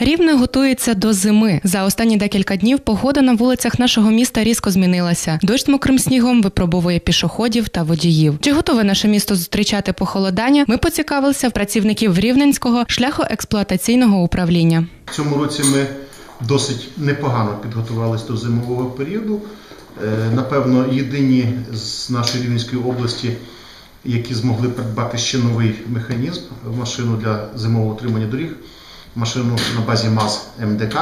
Рівне готується до зими. За останні декілька днів погода на вулицях нашого міста різко змінилася. Дощ мокрим снігом випробовує пішоходів та водіїв. Чи готове наше місто зустрічати похолодання? Ми поцікавилися в працівників рівненського шляхоексплуатаційного управління. В цьому році ми досить непогано підготувалися до зимового періоду. Е, Напевно, єдині з нашої Рівненської області, які змогли придбати ще новий механізм машину для зимового утримання доріг, машину на базі МАЗ МДК.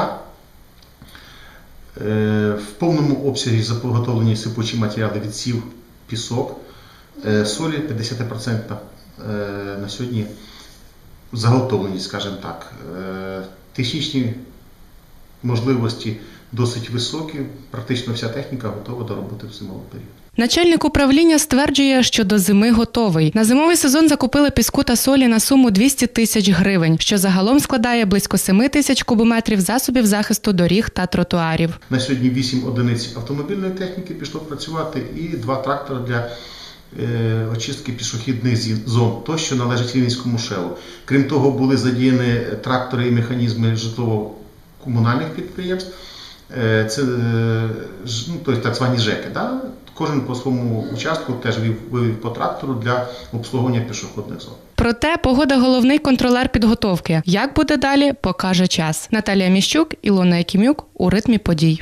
Е, В повному обсязі заготовлені сипучі матеріали від сів, пісок, е, солі 50% е, на сьогодні заготовлені, скажімо так. Технічні можливості досить високі, практично вся техніка готова до роботи в зимовий період. Начальник управління стверджує, що до зими готовий. На зимовий сезон закупили піску та солі на суму 200 тисяч гривень, що загалом складає близько 7 тисяч кубометрів засобів захисту доріг та тротуарів. На сьогодні 8 одиниць автомобільної техніки пішло працювати і два трактори для е, очистки пішохідних зон, то, що належить Рівненському шелу. Крім того, були задіяні трактори і механізми житлово-комунальних підприємств. Е, Це е, ну, тобто так звані ЖЕКи. Да? Кожен по своєму участку теж вів, вивів по трактору для обслуговування пішохідних зон. Проте погода головний контролер підготовки. Як буде далі, покаже час. Наталія Міщук, Ілона Якимюк у ритмі подій.